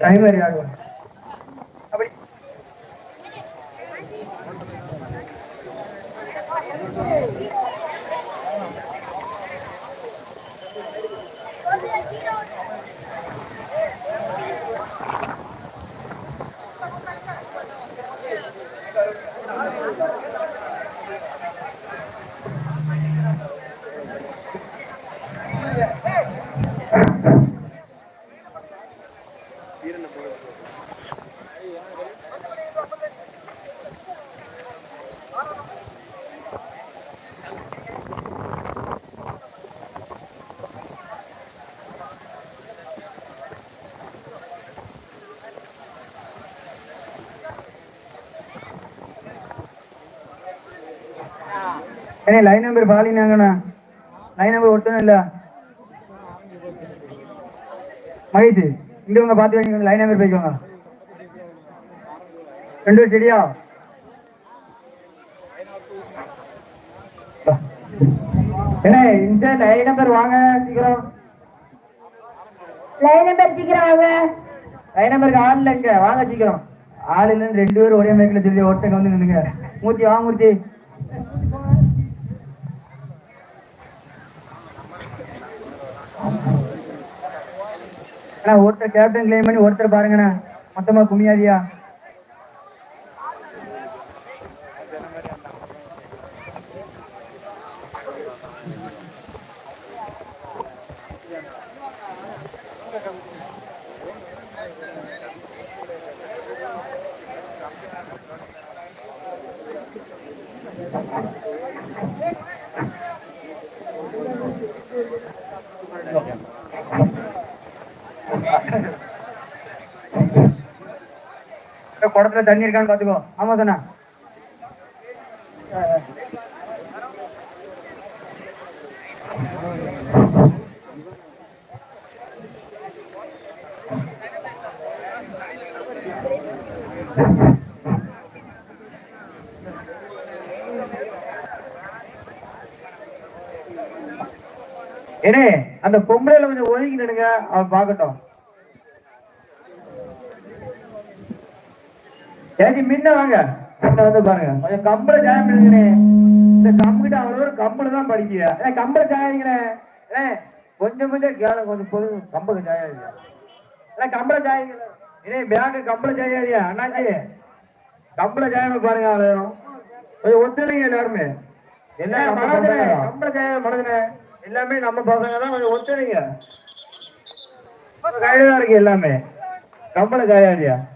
Ahí me algo. ஏன்னா line number பாலினாங்கண்ணா line number ஒட்டணும் இல்ல. மகிழ்ச்சி இங்க உங்க பாத்து வேண்டிய லைன் நம்பர் போய்க்கோங்க ரெண்டு பேரும் சரியா? என்ன இந்த லைன் நம்பர் வாங்க சீக்கிரம். லைன் நம்பர் சீக்கிரம் வாங்க. லைன் நம்பருக்கு ஆள் இல்லைங்க வாங்க சீக்கிரம். ஆள் இல்லைன்னு ரெண்டு பேரும் ஒரே மேக்கில் சொல்லி ஒருத்தங்க வந்து நின்னுங்க மூர்த்தி வா மூர்த்தி. அண்ணா ஒருத்தர் கேப்டன் கிளைம் பண்ணி ஒருத்தர் பாருங்கண்ணா. மொத்தமா குமியாதியா? இந்த குடத்துல தண்ணி இருக்கான்னு பாத்துக்கோ ஆமா தானே ஏனே அந்த பொம்பளையில கொஞ்சம் ஒதுங்கி நிடுங்க அவன் பார்க்கட்டும். ஏஜி முன்ன வாங்க. முன்ன வந்து பாருங்க. கொஞ்சம் கம்பள ஜாயம் பண்ணுங்கண்ணே இந்த கம்பிட்ட அவ்வளோ கம்பள தான் படிக்கியா ஏ கம்பள ஜாயிங்கண்ணே ஏ கொஞ்சம் கொஞ்சம் கேள கொஞ்சம் பொது கம்பள ஜாயா ஏ கம்பள ஜாயிங்க ஏ பேங்க் கம்பள ஜாயாதியா அண்ணாச்சி. கம்பள ஜாயம் பாருங்க அவ்வளோ கொஞ்சம் ஒத்துழைங்க எல்லாருமே. எல்லாம் கம்பள ஜாயம் மனதுனே எல்லாமே நம்ம பசங்க தான் கொஞ்சம் ஒத்துழைங்க. கையில தான் இருக்கு எல்லாமே. கம்பள ஜாயாதியா hello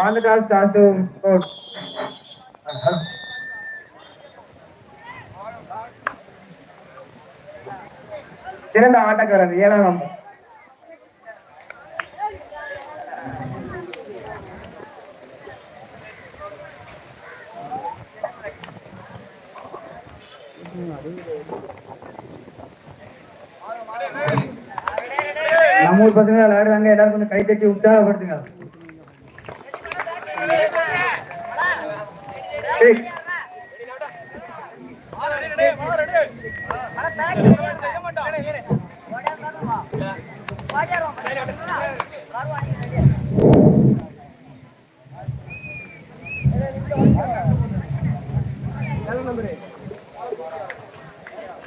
Karthik brothers on the task சிறந்த ஆட்டக்காரர் ஏழாம் நம்பர். நம்ம ஊர் பசங்க விளையாடுறாங்க எல்லாரும் கொஞ்சம் கை தட்டி உற்சாகப்படுத்துங்க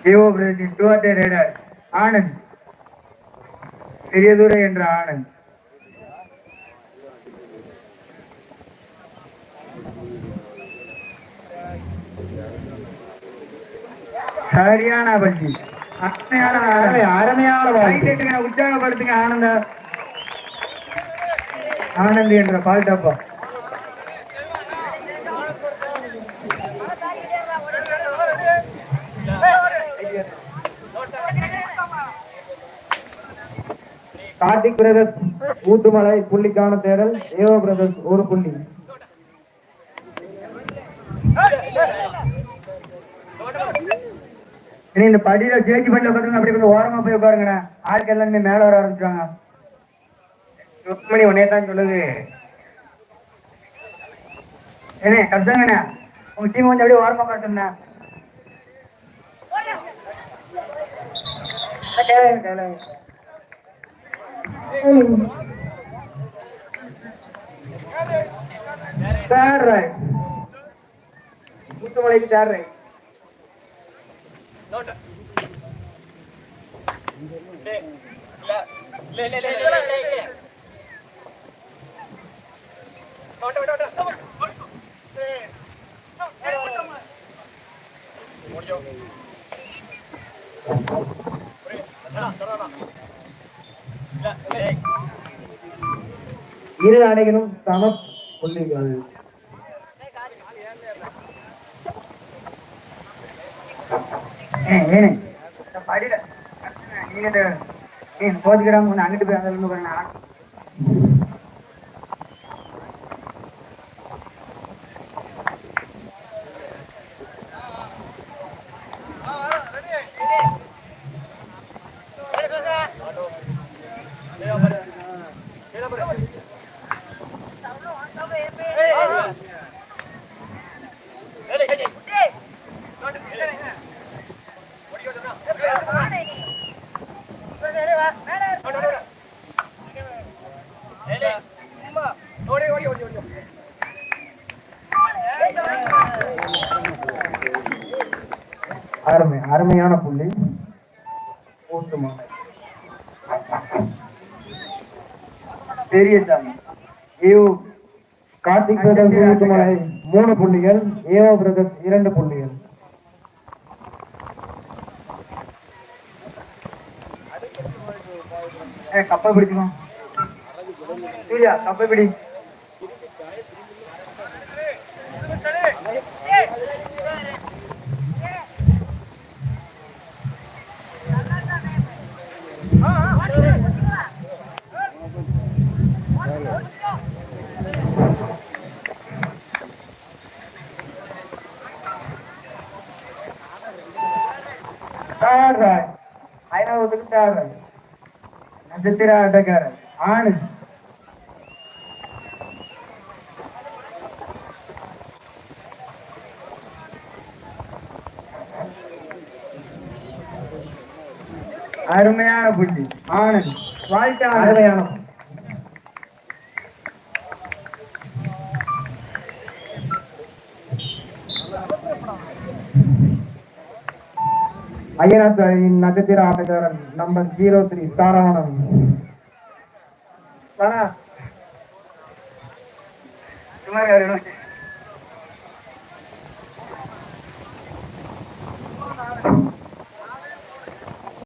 ஜீவோ பிரதின் டூ அட் ஆனந்த் பெரியதுரை என்ற ஆனந்த் சரியான பஞ்சி. அருமையான உற்சாகப்படுத்துங்க ஆனந்த. ஆனந்த் என்ற பால் டப்பா. கார்த்திக் பிரதர்ஸ் ஊத்துமலை புள்ளிக்கான தேடல் ஏவோ பிரதர்ஸ் ஒரு புள்ளி. இனி இந்த படியில ஜேஜி பண்ண உட்காந்துங்க அப்படி கொஞ்சம் ஓரமா போய் பாருங்கண்ணா ஆட்கள் எல்லாருமே மேல வர ஆரம்பிச்சாங்க ருக்மணி உடனே தான் சொல்லுது. ஏண்ணே கஷ்டங்கண்ணா உங்க டீம் கொஞ்சம் அப்படியே ஓரமா உட்காந்துண்ணே சார் ரைட் முத்துமலைக்கு தேர்ட் இரு அணிகளும் சம புள்ளிகள் ஏனே படியில நீங்க இந்த நீ போச்சுக்கிடாம கொஞ்சம் அங்கிட்டு போய் அதில் பாருங்க அருமை அருமையான புள்ளி. ஊட்டுமாலை பெரிய சாமி கார்த்திக் பிரதர்ஸ் மூணு புள்ளிகள் ஏவோ பிரதர்ஸ் இரண்டு புள்ளிகள். கப்பை பிடிச்சுக்கோ. சூர்யா கப்பை பிடி. தேர்ட் ரைட் ஐநூறுக்கு தேர்ட் ரைட் நட்சத்திர ஆட்டக்காரர். ஆனந்த் அருமையான புள்ளி. ஆனந்த் வாழ்க்கை அருமையான புள்ளி. நட்சத்திர ஆட்டக்காரன் நம்பர் ஜீரோ த்ரீ தாராவணம் வாடா. சும்மா